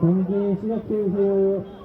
경기 시작해 주세요.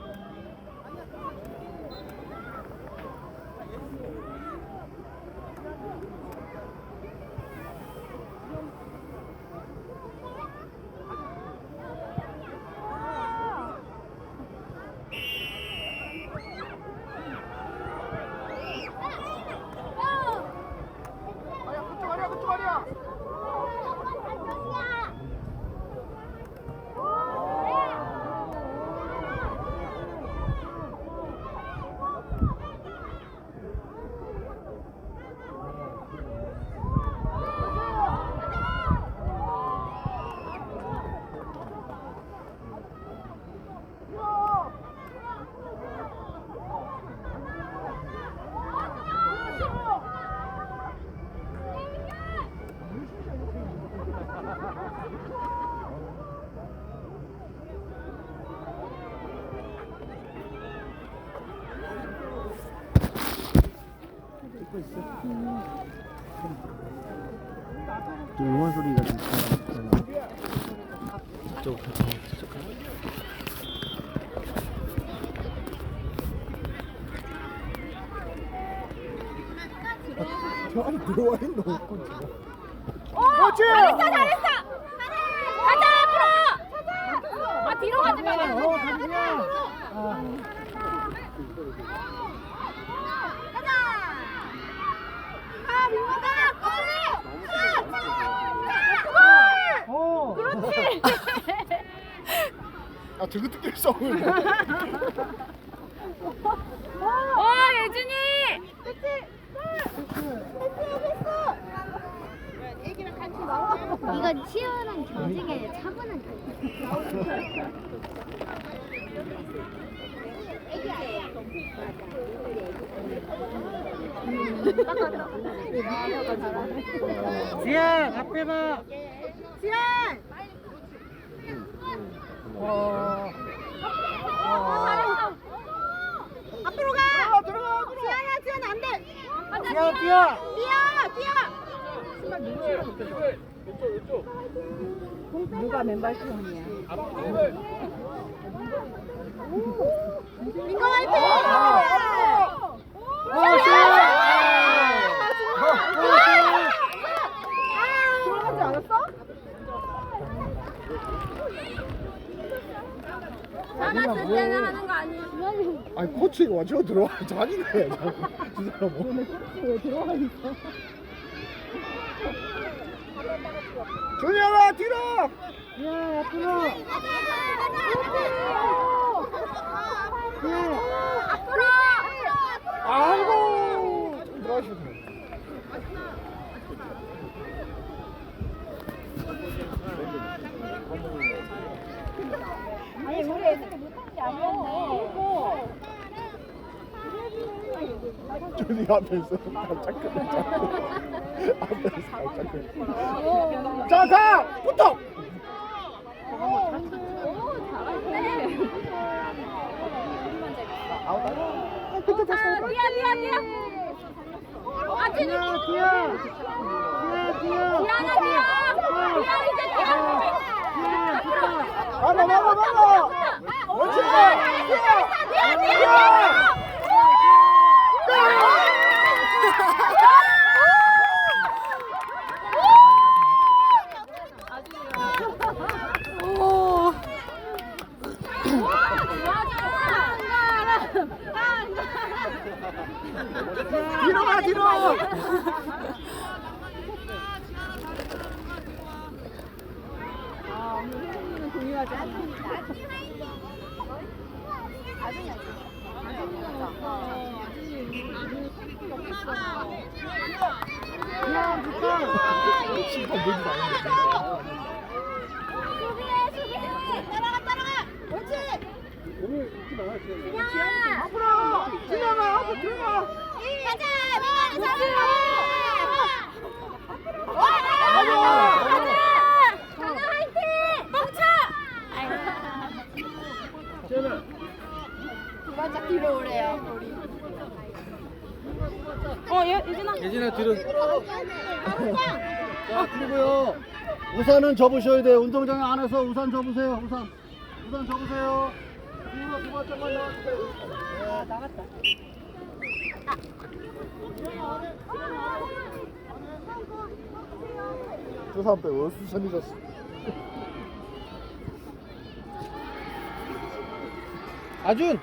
좀 응원 소리가 좀 있잖아. 저쪽, 저쪽. 저 안에 들어와 있는 거 없고 지금. 그렇지! 잘했어, 잘했어! 가자, 앞으로! 아, 뒤로 가지 말고. 어. 가자! 아, 민호가 골! 차! 차! 골! 어. 그렇지! 아, 듣기 싸움을. 와, 예준이! 그치! 이건 치열한 경쟁에 차분한 지야, 앞에 봐. 지안! 와. 잘했어! 앞으로 가! 지안아, 지안 안 돼! 뛰어, 뛰어. 뛰어! 뛰어! 누가 맨발 시험이야? 민거 화이팅! 어, 들어가지 않았어? 때는 하는 거 아니에요? 아니, 코치가 완전 들어와. 잔인해. 저 사람 뭐. 왜 들어가 있어? 준영아, 뒤로. 야, 앞으로. 앞으로! 아이고. 들어가시네. 아니, 우리 애들이 못한 게 아니었네. 준이 앞에서 깜짝깜짝. 앞에서 깜짝깜짝. 자, 가! 붙어! 아, 붙어, 됐어. 아, 뛰어, 뛰어, 뛰어! 아! 뛰어, 뛰어. 뛰어, 뛰어. 지안아, 뛰어! 뛰어, 이제 뛰어! 앞으로! 막아, 막아, 막아. 옳지! 옳지. 잘했어, 잘했어! 뛰어, 뛰어, 뛰어! 뒤로 가, 뒤로. 수비해, 수비해! 따라가, 따라가! 옳지! 오늘 웃지 마라, 진짜. 지안아! 앞으로! 준영아, 앞으로 들어가! 가자! 민간이 잘한다! 가자! 가자, 화이팅! 멈춰! 두 발짝 뒤로 오래요, 우리. 어, 얘, 예진아. 예진아 뒤로. 자, 그리고요. 우산은 접으셔야 돼요. 운동장에 안에서 우산 접으세요, 우산. 우선 접으세요. 이거 두 번째만 나와주세요. 아, 나갔다. 저 사람 빼고 수선이졌어. 아준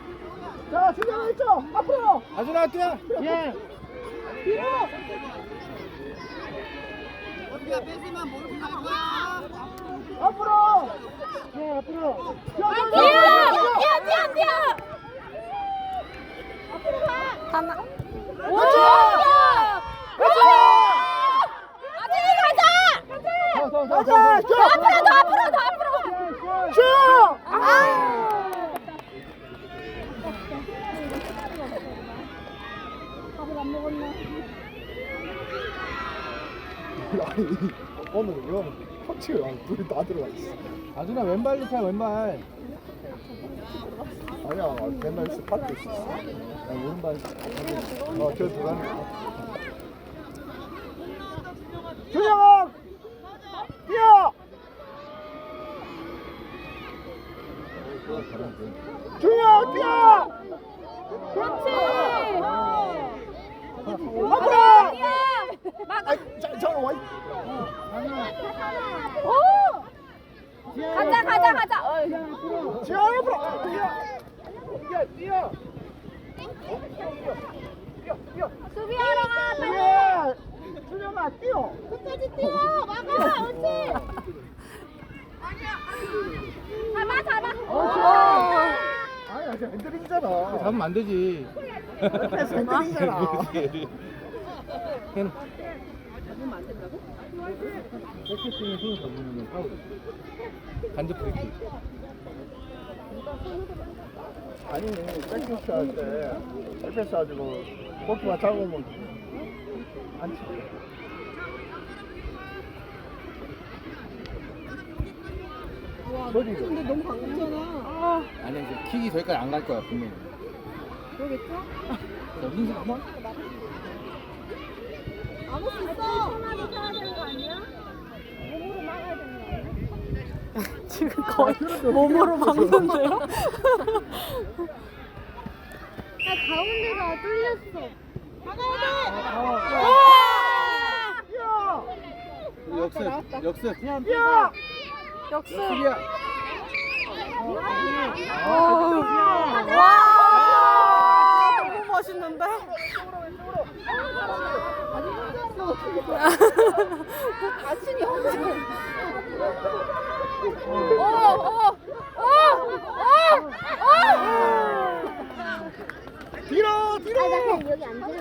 자, 준영 있죠? 앞으로. 아준아 뛰어 예 앞으로. 네, 앞으로. 뛰어! 뛰어, 뛰어, 뛰어! 하나. 오! 아진이 가자! 가자. 더 앞으로, 더 앞으로, 더 앞으로! 쭉. 아! 밥을 안 먹었나? 아니, 오늘 이거 터치가 둘이 다 들어가 있어. 아준아 왼발 리타 왼발 아니야, 맨날 스파트 있어. 야, 오른발. 어, 저 들어가네. 준영아! 뛰어! 준영 뛰어! 그렇지! 앞으로! 막아! 아이, 자, 저 와. 오! 가자, 가자, 가자! 어이. 지영 앞으로! 뛰어! 뛰어! 뛰어! 뛰어! 뛰어! 수비하러 가, 빨리! 뛰어! 준영아 뛰어! 끝까지 뛰어! 막아! 옳지! 잡아, 잡아! 아니, 아직 핸들링이잖아. 잡으면 안 되지 옆에서 핸들링이잖아. 손을 파울 간접 브레이크 아니, 백패스 할 때, 백패스 가지고 골프가 잡으면 안 치. 소리를. 근데 너무 강했잖아. 아니 이제 킥이 저기까지 안 갈 거야 분명히 그러겠죠? 자 민수 한번 안올 수 있어. 편하게 타야 되는 거 아니야? 몸으로 막아야 되는 거 아니야? 지금 거의 몸으로 막는데요? 나 가운데가 뚫렸어. 역습 역습 뛰어! 역습. 역습이야 와, 너무 멋있는데? 아침이 혼자. 오! 오! 오! 오! 뒤로! 뒤로! 아, 나 그냥 여기 앉을래.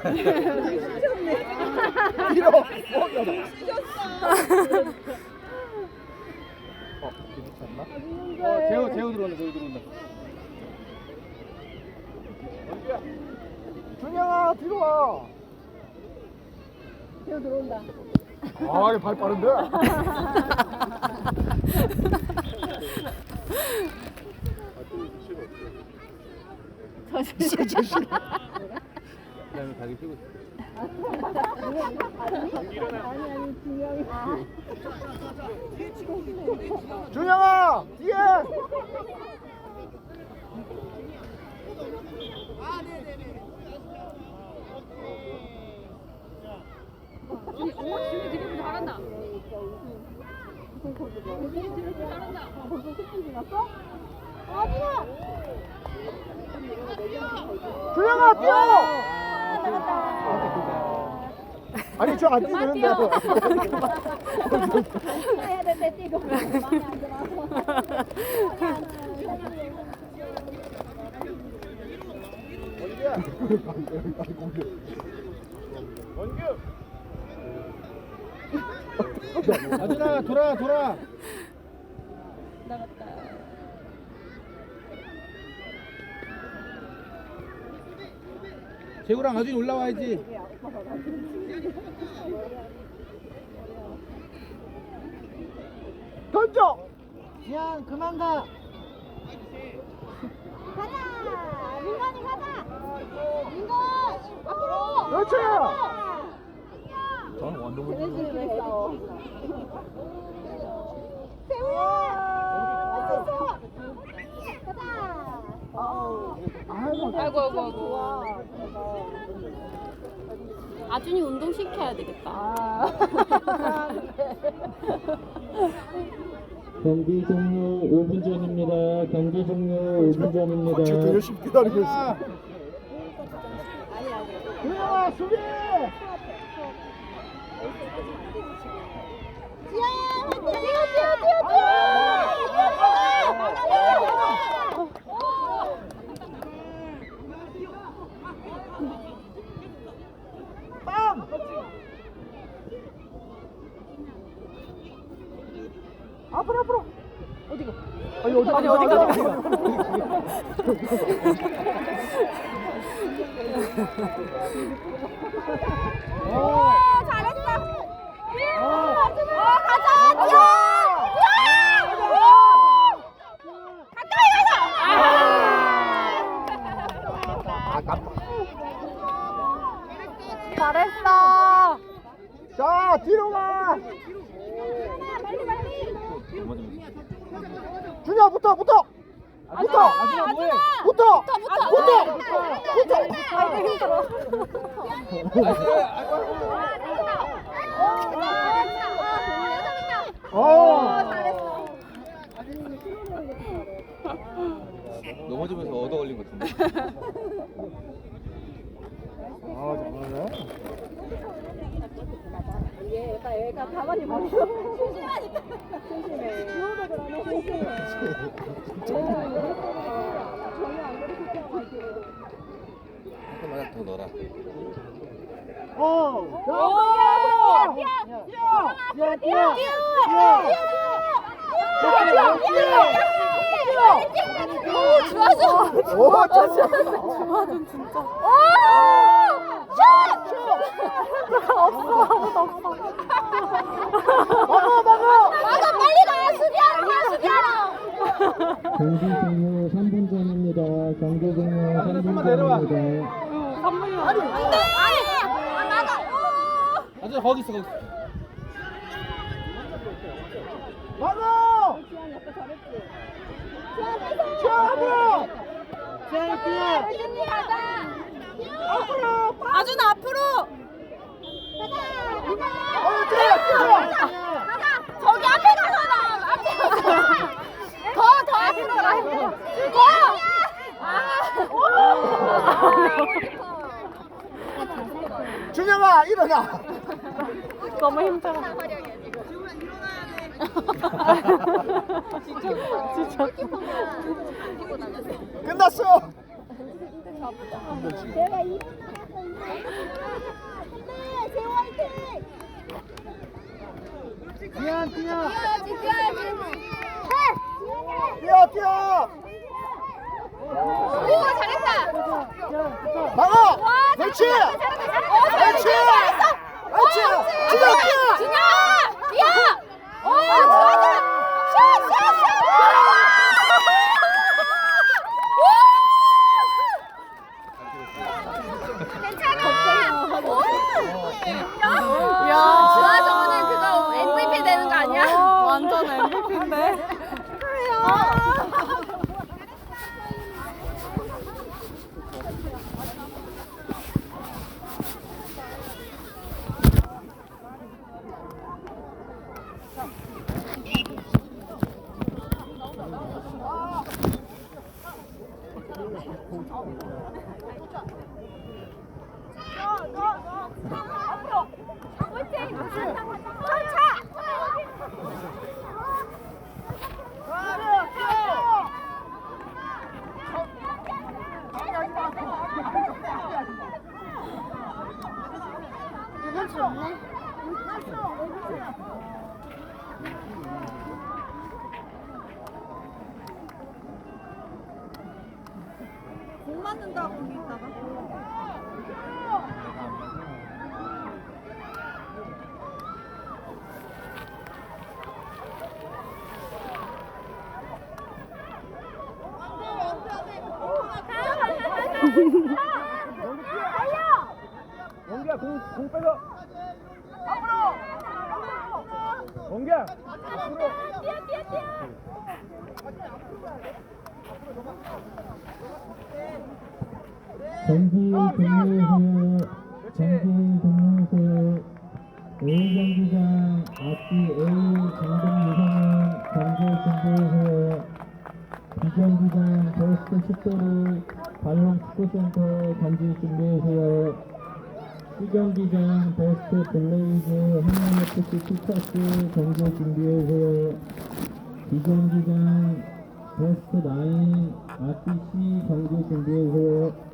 뒤로! 어, 야, 어, 괜찮나? 어 재호 재호 들어온다 재호 들어온다 준영아, 뒤로 와! 뛰어 들어온다. 아, 이발 빠른데? 저. 그다음에 아니 아니 분명히. 준영아, 뒤에! 오, 지금 드리블 잘한다. 준영아, 뛰어! 나갔다. 아니, 저 안 뛰는데. 해야 될때 뛰고 마음에 안 들어서. 아준아 돌아 돌아 나갔다. 재호랑 아준이 올라와야지 던져! 그냥 그만 가 가자. 민건이 가자. 민건 앞으로. 그렇지! 저는 완전 아이고 아이고 아이고. 아준이 운동 시켜야 되겠다. 경기 종료 5분 전입니다. 경기 종료 5분 전입니다. 지금 더 열심히 기다리고 있어. 도영아 수비 빵 앞으로 앞으로 어디가 아니 어디 아니, 어디 가지? 어. 잘했어. 어. 어. 잘했어. 자 뒤로 가. 준야 붙어 붙어. 붙어. 아준아 뭐해 붙어. 붙어, 붙어. 붙어. 아이고 힘들어. 어. 넘어지면서 얻어 걸린 것 같은데 아 잘하네. 얘 가만히 봐. 조심해. 지호도 그러네. 조심해. 조금만 더 넣어라 어. 오! 뛰어 뛰어 좋아져. 오 참. 주화준 진짜. 막아 막아. 맞아 빨리 가 수비하러 가 수비하러. 경기 종료 3분 전입니다. 경기 종료 3분 좀만 내려와. 전입니다. 3분이면 안돼 아니 나가. 아준아 거기 있어 거기 막아. 최하부. 지현이 뛰어 준비 가자. 앞으로. 아준 앞으로. 어. 저기 앞에 가서 나 앞에 가서. 더더 앞으로 가. 더. 준영아 일어나. 너무 힘들어. 진짜. 끝났어. 지현 뛰어 뛰어야지 뛰어야지. 뛰어 뛰어. 오 잘했다. 막아. 그렇지. 잘했다. 그렇지. 그렇지. 준영 뛰어. 준영 뛰어. 오 좋아 좋아. 슛슛슛. 괜찮아. 오. 야. 주아저 오늘 그거 MVP 되는 거 아니야? 완전 MVP인데. 좋네. 공 맞는다 공이 있다가. 원기야 공, 공 빼서. 앞으로. 뛰어 뛰어 뛰어. 경기 종료해요. 경기 종료해요. A 경기장 앞뒤 A 강동 유성은 경기 준비해요. B 경기장 베스트 10도로 발롱 축구센터 경기 준비해주세요. C 경기장 베스트 블 레이즈 한남FC 피처스 경기 준비해주세요. D 경기장 베스트 9 RTC 경기 준비해주세요.